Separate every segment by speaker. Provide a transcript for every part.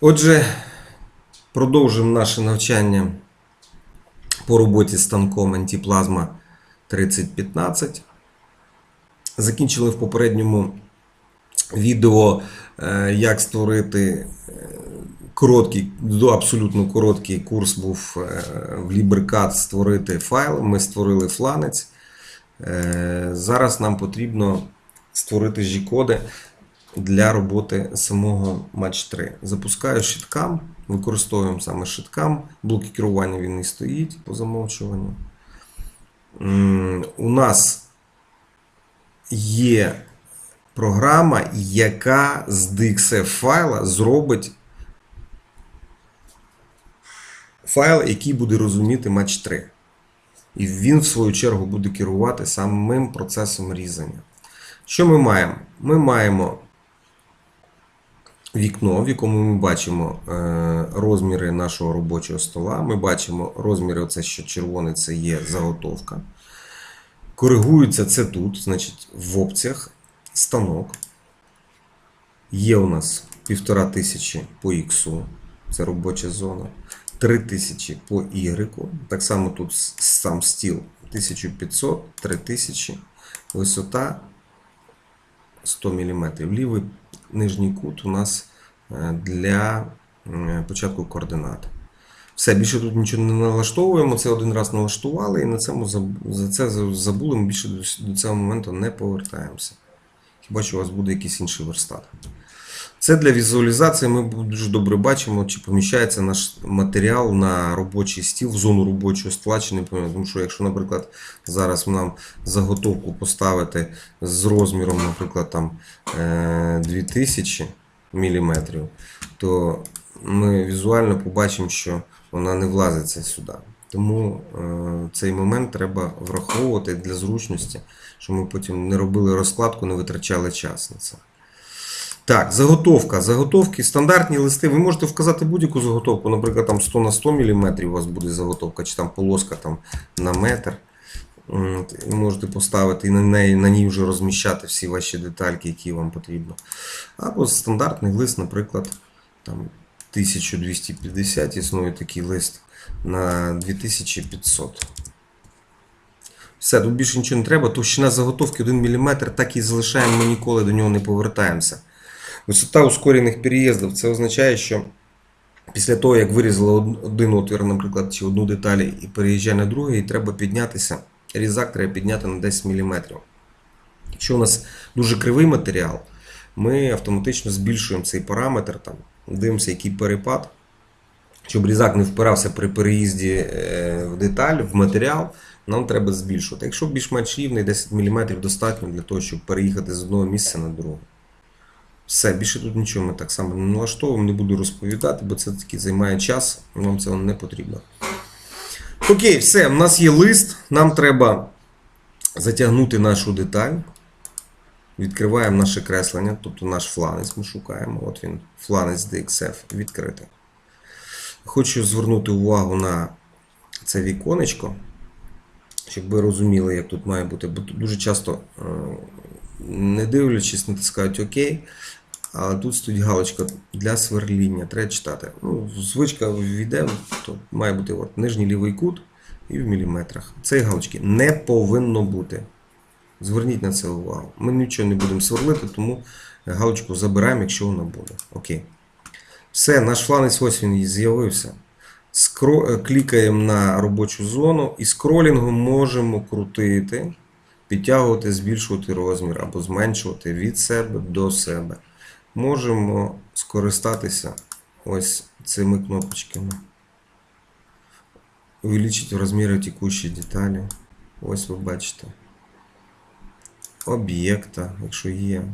Speaker 1: Отже, продовжуємо наше навчання по роботі з станком антиплазма 3015. Закінчили в попередньому відео, е, як створити е, короткий, до абсолютно короткий курс був е, в LibreCAD створити файл. Ми створили фланець. Зараз нам потрібно створити G-коди для роботи самого Match 3. Запускаю щиткам, використовуємо саме щиткам. Блоки керування він і стоїть по замовчуванню. У нас є програма, яка з DXF файла зробить файл, який буде розуміти Match 3. І він, в свою чергу, буде керувати самим процесом різання. Що ми маємо? Ми маємо вікно, в якому ми бачимо е, розміри нашого робочого стола. Ми бачимо розміри, оце що червоне, це є заготовка. Коригується це тут, значить, в опціях станок. Є у нас 1500 по X, це робоча зона. 3000 по Y. Так само тут сам стіл 1500, 3000, висота 100 мм. Лівий нижній кут у нас для е, початку координат. Все, більше тут нічого не налаштовуємо. Це один раз налаштували і на цьому за це забули. Ми більше до цього моменту не повертаємося. Хіба що у вас буде якийсь інший верстат. Це для візуалізації. Ми дуже добре бачимо, чи поміщається наш матеріал на робочий стіл, в зону робочого стола, чи не поміщається. Тому що, якщо, наприклад, зараз нам заготовку поставити з розміром, наприклад, там е, 2000 мм, то ми візуально побачимо, що вона не влазиться сюди. Тому е, цей момент треба враховувати для зручності, щоб ми потім не робили розкладку, не витрачали час на це. Так, заготовка. Заготовки, стандартні листи. Ви можете вказати будь-яку заготовку, наприклад, там 100 на 100 мм у вас буде заготовка, чи там полоска там, на метр. Можете поставити і на, неї, на ній вже розміщати всі ваші детальки, які вам потрібно. Або стандартний лист, наприклад, там 1250 існує такий лист на 2500. Все, тут більше нічого не треба. Товщина заготовки 1 мм, так і залишаємо, ми ніколи до нього не повертаємося. Висота ускорених переїздів це означає, що після того, як вирізали один отвір, наприклад, чи одну деталь і переїжджає на другий, треба піднятися. Різак треба підняти на 10 мм. Якщо у нас дуже кривий матеріал, ми автоматично збільшуємо цей параметр, там, дивимося, який перепад, щоб різак не впирався при переїзді е, в деталь, в матеріал, нам треба збільшувати. Якщо більш-менш рівний, 10 мм достатньо для того, щоб переїхати з одного місця на друге. Все, більше тут нічого ми так само не налаштовуємо, не буду розповідати, бо це таки займає час, вам цього не потрібно. Окей, все, в нас є лист, нам треба затягнути нашу деталь. Відкриваємо наше креслення, тобто наш фланець ми шукаємо. От він, фланець DXF відкритий. Хочу звернути увагу на це віконечко, щоб ви розуміли, як тут має бути. Бо дуже часто, е, не дивлячись, натискають ОК, але тут стоїть галочка для сверління. Треба читати. Ну, звичка війде, то має бути от, нижній лівий кут і в міліметрах. Цієї галочки не повинно бути. Зверніть на це увагу. Ми нічого не будемо сверлити, тому галочку забираємо, якщо вона буде. Окей. Все, наш фланець ось він з'явився. Скро... е, Клікаємо на робочу зону і скролінгом можемо крутити, підтягувати, збільшувати розмір або зменшувати від себе до себе. Можемо скористатися ось цими кнопочками. Увеличити розміри текущої деталі. Ось ви бачите. Об'єкта, якщо є.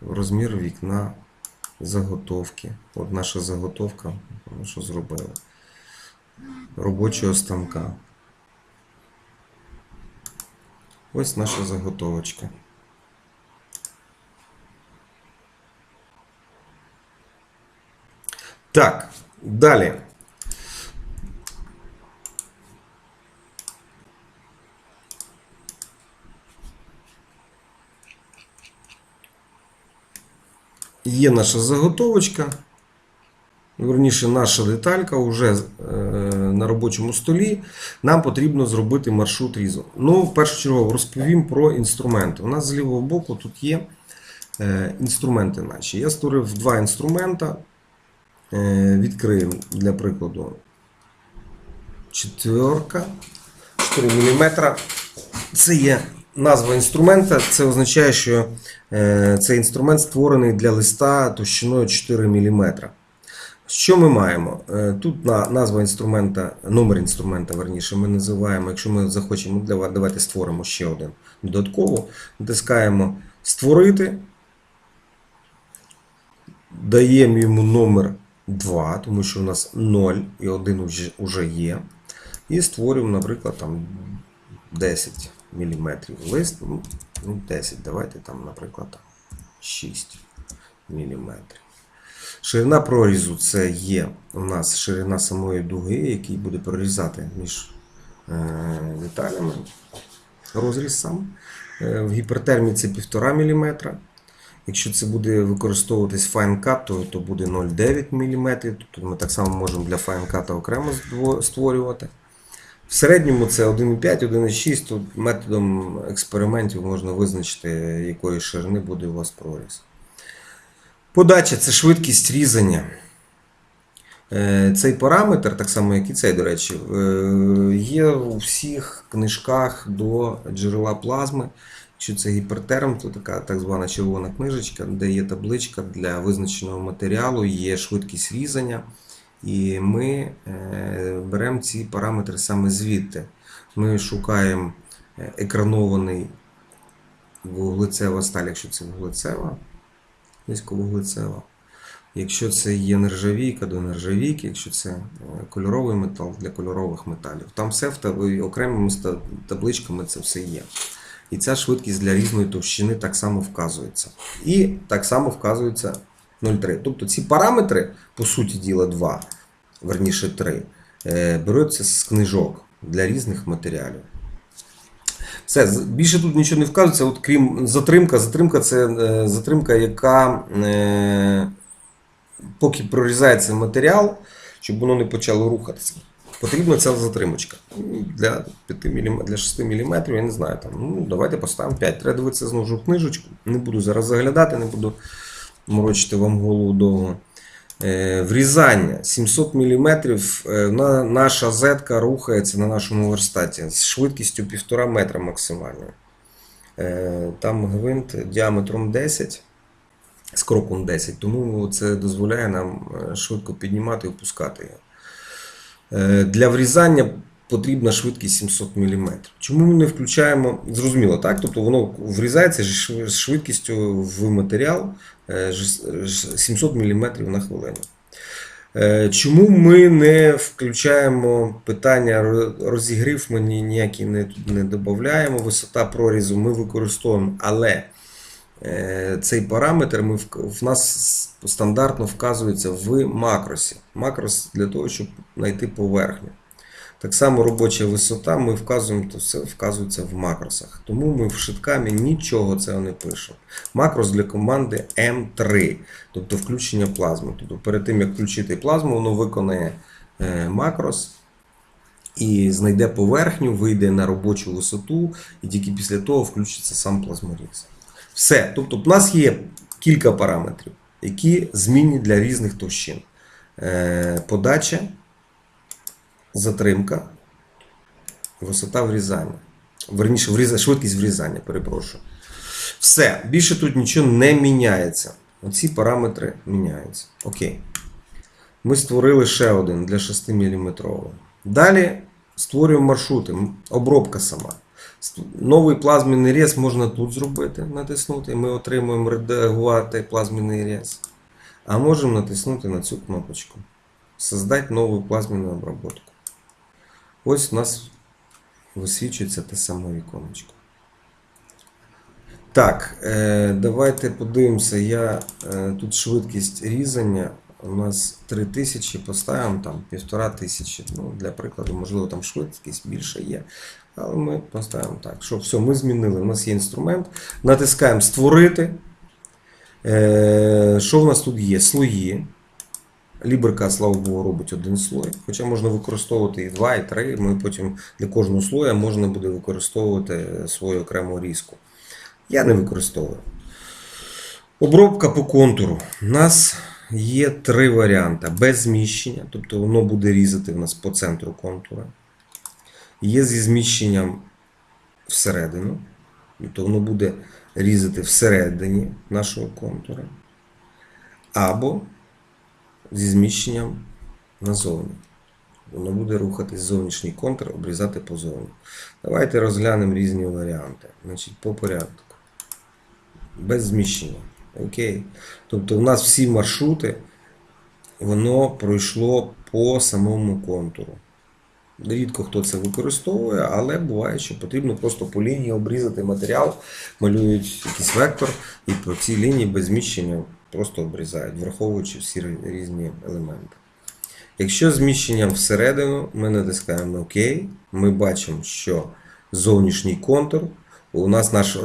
Speaker 1: Розмір вікна, заготовки. От наша заготовка, що зробили. Робочого станка. Ось наша заготовочка. Так, далі. Є наша заготовочка. верніше, наша деталька вже е, на робочому столі. Нам потрібно зробити маршрут різу. Ну, першочергово розповім про інструменти. У нас з лівого боку тут є е, інструменти наші. Я створив два інструмента. Е, відкриємо для прикладу четверка. 4 мм. Це є назва інструмента. Це означає, що е, цей інструмент створений для листа товщиною 4 мм. Що ми маємо? Е, Тут назва інструмента, номер інструмента, верніше, ми називаємо, якщо ми захочемо, давайте створимо ще один додатково. Натискаємо Створити. Даємо йому номер 2, тому що у нас 0 і 1 вже, є. І створюємо, наприклад, там 10 мм лист. Ну, ну, 10, давайте там, наприклад, 6 мм. Ширина прорізу це є у нас ширина самої дуги, який буде прорізати між е, деталями. Розріз сам. Е, в гіпертермі це 1,5 мм. Якщо це буде використовуватись Fine то, буде 0,9 мм. Тобто ми так само можемо для Fine окремо створювати. В середньому це 1,5, 1,6. Тут методом експериментів можна визначити, якої ширини буде у вас проріз. Подача це швидкість різання. Е, Цей параметр, так само як і цей, до речі, е, є у всіх книжках до джерела плазми. Якщо це гіпертерм, то така так звана червона книжечка, де є табличка для визначеного матеріалу, є швидкість різання. І ми е, беремо ці параметри саме звідти. Ми шукаємо е, екранований вуглецева сталь, якщо це вуглецева, низьковуглецева. Якщо це є нержавійка до нержавійки, якщо це е, кольоровий метал для кольорових металів. Там все в окремими табличками це все є. І ця швидкість для різної товщини так само вказується. І так само вказується 0,3. Тобто ці параметри, по суті діла, 2, верніше 3, е, беруться з книжок для різних матеріалів. Все, більше тут нічого не вказується, от крім затримка. Затримка це е, затримка, яка е, поки прорізається матеріал, щоб воно не почало рухатися. Потрібна ця затримочка. Для 5 мм, для 6 мм, я не знаю, там, ну, давайте поставимо 5. Треба дивитися знову книжечку. Не буду зараз заглядати, не буду морочити вам голову довго. Е, Врізання 700 мм. На, наша зетка рухається на нашому верстаті з швидкістю 1,5 метра максимальною. Е, Там гвинт діаметром 10, з кроком 10, тому це дозволяє нам е, швидко піднімати і опускати його. Е, Для врізання потрібна швидкість 700 мм. Чому ми не включаємо? Зрозуміло, так? Тобто воно врізається з швидкістю в матеріал е, ж- ж 700 мм на хвилину. Е, Чому ми не включаємо питання розігрів, ми ні- ніякі не, не додаємо, висота прорізу ми використовуємо, але е, цей параметр ми, в нас стандартно вказується в макросі. Макрос для того, щоб знайти поверхню. Так само робоча висота ми вказуємо, то все вказується в макросах. Тому ми в шиткамі нічого цього не пишемо. Макрос для команди M3, тобто включення плазми. Тобто перед тим, як включити плазму, воно виконає е, макрос і знайде поверхню, вийде на робочу висоту, і тільки після того включиться сам плазморіз. Все. Тобто, в нас є кілька параметрів, які змінні для різних товщин. Е, Подача, затримка, висота врізання. Верніше, вріза- швидкість врізання, перепрошую. Все, більше тут нічого не міняється. Оці параметри міняються. Окей. Ми створили ще один для 6 мм. Далі створюємо маршрути, обробка сама. Новий плазменний рез можна тут зробити, натиснути. Ми отримуємо редагувати плазменний рез. А можемо натиснути на цю кнопочку. Создать нову плазменну обработку. Ось у нас висвічується те саме віконечко. Так, е, давайте подивимося. Я, е, тут швидкість різання у нас 3000, поставимо там 1500. Ну, для прикладу, можливо, там швидкість більше є. Але ми поставимо так. Що все, ми змінили. У нас є інструмент. Натискаємо Створити. Е, що в нас тут є? Слої. Ліберка, слава Богу, робить один слой. Хоча можна використовувати і два, і три. Ми потім для кожного слоя можна буде використовувати свою окрему різку. Я не використовую. Обробка по контуру. У нас є три варіанти: без зміщення, тобто воно буде різати в нас по центру контура. Є зі зміщенням всередину, тобто воно буде різати всередині нашого контура. Або зі зміщенням назовні. Воно буде рухатись зовнішній контур, обрізати позовні. Давайте розглянемо різні варіанти. Значить, по порядку. Без зміщення. Окей. Тобто у нас всі маршрути, воно пройшло по самому контуру. Рідко хто це використовує, але буває, що потрібно просто по лінії обрізати матеріал, малюють якийсь вектор, і по цій лінії без зміщення просто обрізають, враховуючи всі різні елементи. Якщо зміщенням всередину, ми натискаємо ОК, ми бачимо, що зовнішній контур у нас наш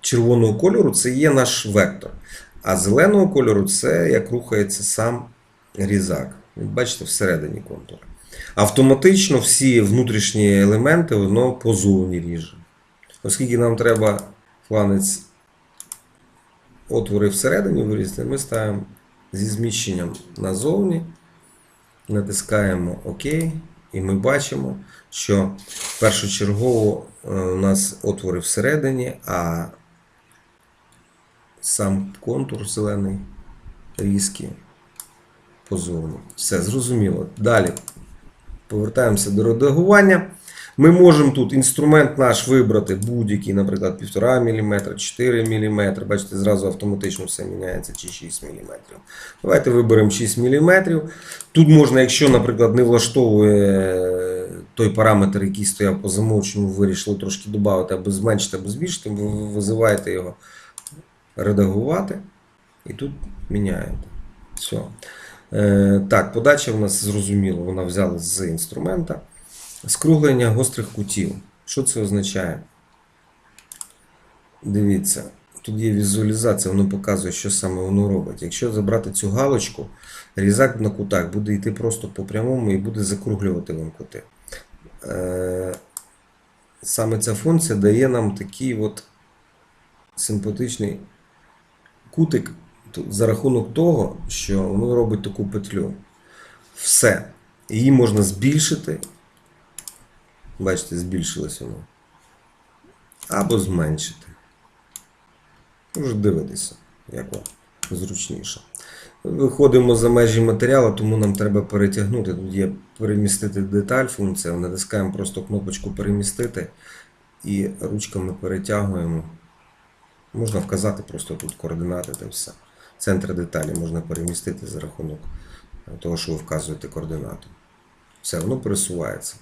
Speaker 1: червоного кольору це є наш вектор. А зеленого кольору це як рухається сам різак. Бачите, всередині контура. Автоматично всі внутрішні елементи воно позовні ріже. Оскільки нам треба фланець отвори всередині вирізати, ми ставимо зі зміщенням назовні, натискаємо ОК, і ми бачимо, що першочергово е, у нас отвори всередині, а сам контур зелений різкий позовні. Все зрозуміло. Далі повертаємося до редагування. Ми можемо тут інструмент наш вибрати будь-який, наприклад, 1,5 мм, 4 мм. Бачите, зразу автоматично все міняється чи 6 мм. Давайте виберемо 6 мм. Тут можна, якщо, наприклад, не влаштовує той параметр, який стояв по замовченню, вирішили трошки додати або зменшити, або збільшити, ви визиваєте його редагувати і тут міняєте. Все. Е, так, подача у нас зрозуміло, вона взяла з інструмента. Скруглення гострих кутів. Що це означає? Дивіться, тут є візуалізація, воно показує, що саме воно робить. Якщо забрати цю галочку, різак на кутах буде йти просто по прямому і буде закруглювати вам кути. Е, Саме ця функція дає нам такий от симпатичний кутик за рахунок того, що воно робить таку петлю. Все. Її можна збільшити. Бачите, збільшилось воно. Або зменшити. Може дивитися, як вам зручніше. Виходимо за межі матеріалу, тому нам треба перетягнути. Тут є перемістити деталь функція. Натискаємо просто кнопочку перемістити і ручками перетягуємо. Можна вказати просто тут координати та все. Центр деталі можна перемістити за рахунок того, що ви вказуєте координату. Все, воно пересувається.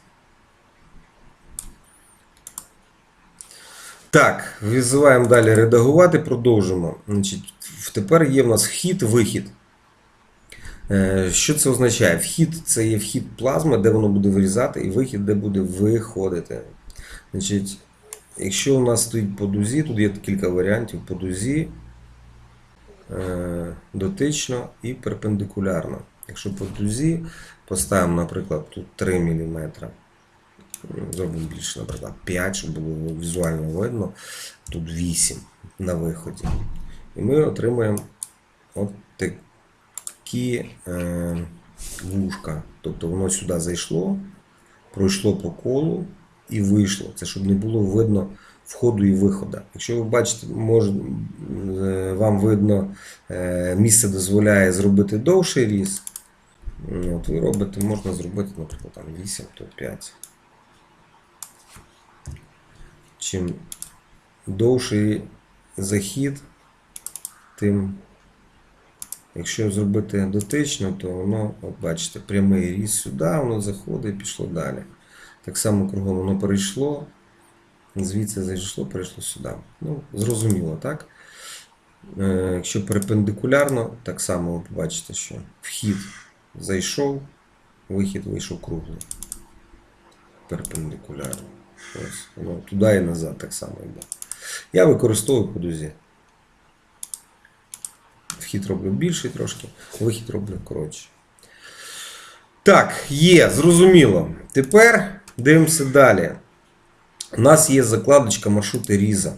Speaker 1: Так, визиваємо далі редагувати, продовжимо. Значить, тепер є в нас вхід-вихід. Е, Що це означає? Вхід це є вхід плазми, де воно буде вирізати, і вихід, де буде виходити. Значить, Якщо у нас стоїть по дузі, тут є кілька варіантів по дузі, е, дотично і перпендикулярно. Якщо по дузі поставимо, наприклад, тут 3 мм, зробимо більше, наприклад, 5, щоб було візуально видно, тут 8 на виході. І ми отримаємо от такі е, вушка. Тобто воно сюди зайшло, пройшло по колу і вийшло. Це щоб не було видно входу і виходу. Якщо ви бачите, може, е, вам видно, е, місце дозволяє зробити довший різ. Ну, От ви робите, можна зробити, наприклад, там 8, то 5. Чим довший захід, тим, якщо зробити дотично, то воно, от бачите, прямий різ сюди, воно заходить і пішло далі. Так само кругом воно перейшло, звідси зайшло, перейшло сюди. Ну, зрозуміло, так? Е, Якщо перпендикулярно, так само ви побачите, що вхід зайшов, вихід вийшов круглий. Перпендикулярно. Ось, воно туди і назад так само йде. Я використовую по дузі. Вхід роблю більший трошки, вихід роблю коротше. Так, є, зрозуміло. Тепер дивимося далі. У нас є закладочка маршрути Різа.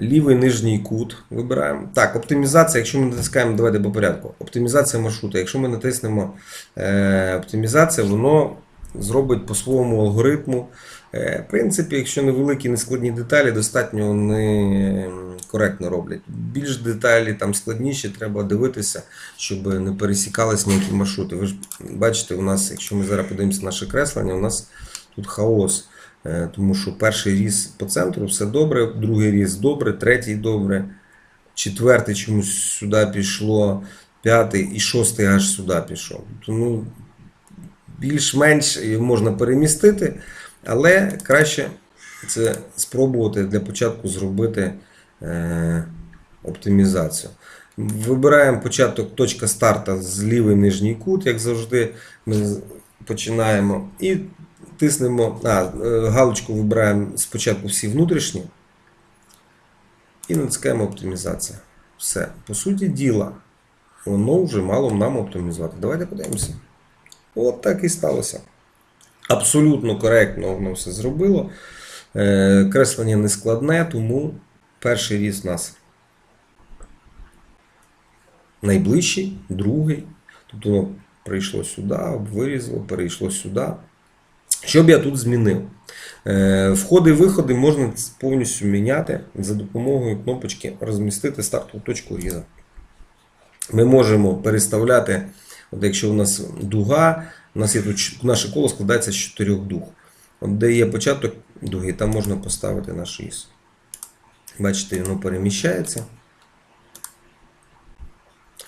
Speaker 1: Лівий нижній кут вибираємо. Так, оптимізація, якщо ми натискаємо, давайте по порядку. Оптимізація маршрута. Якщо ми натиснемо е, оптимізація, воно зробить по своєму алгоритму. Е, в принципі, якщо невеликі, нескладні деталі, достатньо м, коректно роблять. Більш деталі там складніші, треба дивитися, щоб не пересікались ніякі маршрути. Ви ж бачите, у нас, якщо ми зараз подивимося наше креслення, у нас тут хаос. Е, Тому що перший різ по центру все добре, другий різ добре, третій добре, четвертий чомусь сюди пішло, п'ятий і шостий аж сюди пішов. Тому більш-менш можна перемістити, але краще це спробувати для початку зробити е, оптимізацію. Вибираємо початок точка старту з лівий нижній кут, як завжди. Ми починаємо і тиснемо, а, е, галочку вибираємо спочатку всі внутрішні і натискаємо оптимізація. Все. По суті діла, воно вже мало нам оптимізувати. Давайте подивимося. От так і сталося. Абсолютно коректно воно все зробило. Е, Креслення не складне, тому перший різ у нас найближчий, другий. Тобто воно прийшло сюди, вирізало, перейшло сюди. Що б я тут змінив? Е, Входи і виходи можна повністю міняти за допомогою кнопочки розмістити стартову точку різа. Ми можемо переставляти, от якщо у нас дуга, у нас є тут наше коло складається з чотирьох дуг. От де є початок дуги, там можна поставити наш різ. Бачите, воно переміщається.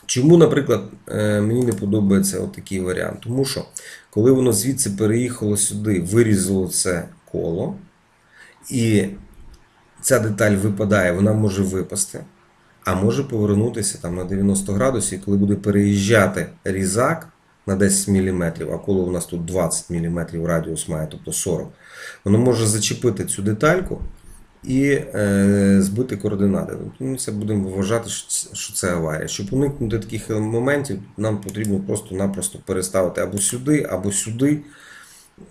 Speaker 1: Чому, наприклад, е, мені не подобається от такий варіант? Тому що коли воно звідси переїхало сюди, вирізало це коло, і ця деталь випадає, вона може випасти, а може повернутися там на 90 градусів, коли буде переїжджати різак на 10 мм, а коло у нас тут 20 мм радіус має, тобто 40, воно може зачепити цю детальку і е, збити координати. Тому це будемо вважати, що це, аварія. Щоб уникнути таких моментів, нам потрібно просто-напросто переставити або сюди, або сюди.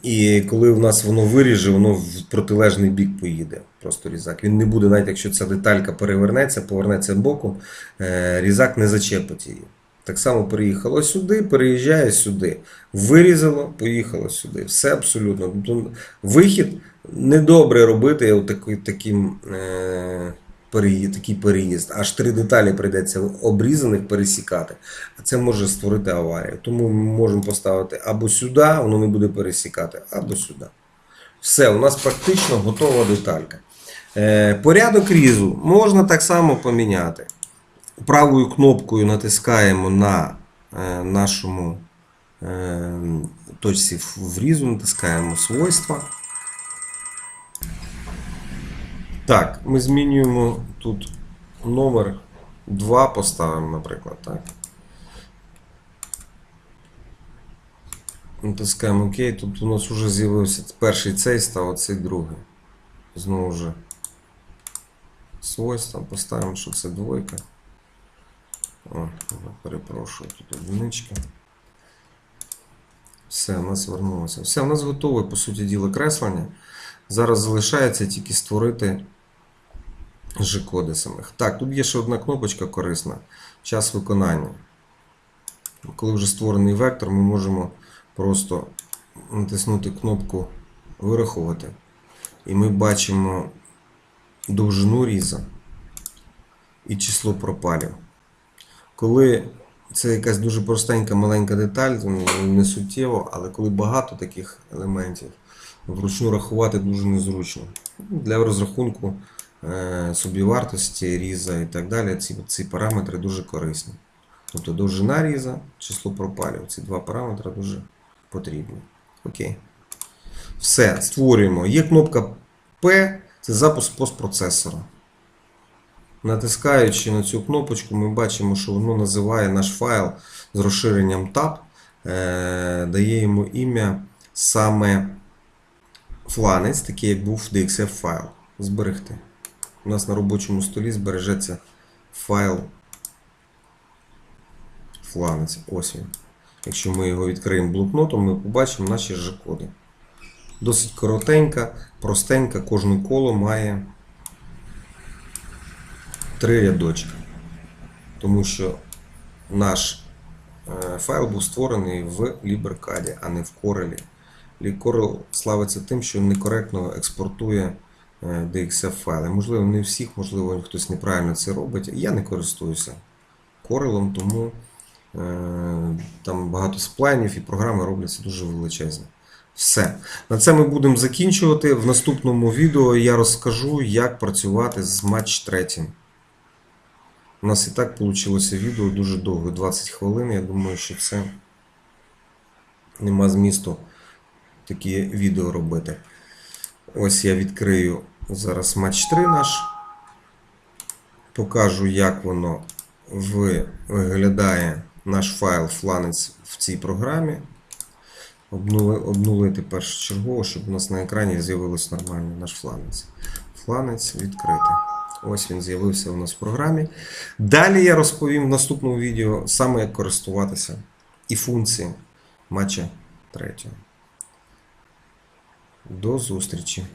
Speaker 1: І коли в нас воно виріже, воно в протилежний бік поїде. Просто різак. Він не буде, навіть якщо ця деталька перевернеться, повернеться боком, е, різак не зачепить її. Так само переїхало сюди, переїжджає сюди. Вирізало, поїхало сюди. Все абсолютно. Тобто Вихід недобре робити от такий, таким, е, переїзд, такий переїзд. Аж три деталі прийдеться обрізаних пересікати. А це може створити аварію. Тому ми можемо поставити або сюди, воно не буде пересікати, або сюди. Все, у нас практично готова деталька. Е, порядок різу можна так само поміняти. Правою кнопкою натискаємо на е, нашому е, точці врізу, натискаємо свойства. Так, ми змінюємо тут номер 2 поставимо, наприклад. Так. Натискаємо ОК. Тут у нас вже з'явився перший цей став, а цей другий. Знову ж свойства. Поставимо, що це двойка. О, перепрошую, тут одиничка. Все, у нас вернулося. Все, у нас готове, по суті діла, креслення. Зараз залишається тільки створити G-коди самих. Так, тут є ще одна кнопочка корисна. Час виконання. Коли вже створений вектор, ми можемо просто натиснути кнопку Вирахувати. І ми бачимо довжину різа і число пропалів. Коли це якась дуже простенька маленька деталь, не суттєво, але коли багато таких елементів, вручну рахувати дуже незручно. Для розрахунку собівартості різа і так далі, ці, ці параметри дуже корисні. Тобто довжина різа, число пропалів. Ці два параметри дуже потрібні. Окей. Все, створюємо. Є кнопка P, це запуск постпроцесора. Натискаючи на цю кнопочку, ми бачимо, що воно називає наш файл з розширенням tab, е, дає йому ім'я саме фланець, такий як був DXF файл. Зберегти. У нас на робочому столі збережеться файл фланець. Ось він. Якщо ми його відкриємо блокнотом, ми побачимо наші G-коди. Досить коротенька, простенька, кожне коло має три рядочки. Тому що наш е, файл був створений в LibreCAD, а не в Corel. Corel славиться тим, що некоректно експортує DXF файли. Можливо, не всіх, можливо, хтось неправильно це робить. Я не користуюся Corel, тому е, там багато сплайнів і програми робляться дуже величезні. Все. На це ми будемо закінчувати. В наступному відео я розкажу, як працювати з матч 3. У нас і так вийшло відео дуже довго, 20 хвилин. Я думаю, що це нема змісту такі відео робити. Ось я відкрию зараз матч 3 наш. Покажу, як воно виглядає наш файл фланець в цій програмі. Обнули- Обнулити першочергово, щоб у нас на екрані з'явилось нормально наш фланець. Фланець відкрити. Ось він з'явився у нас в програмі. Далі я розповім в наступному відео саме як користуватися і функції матча третього. До зустрічі!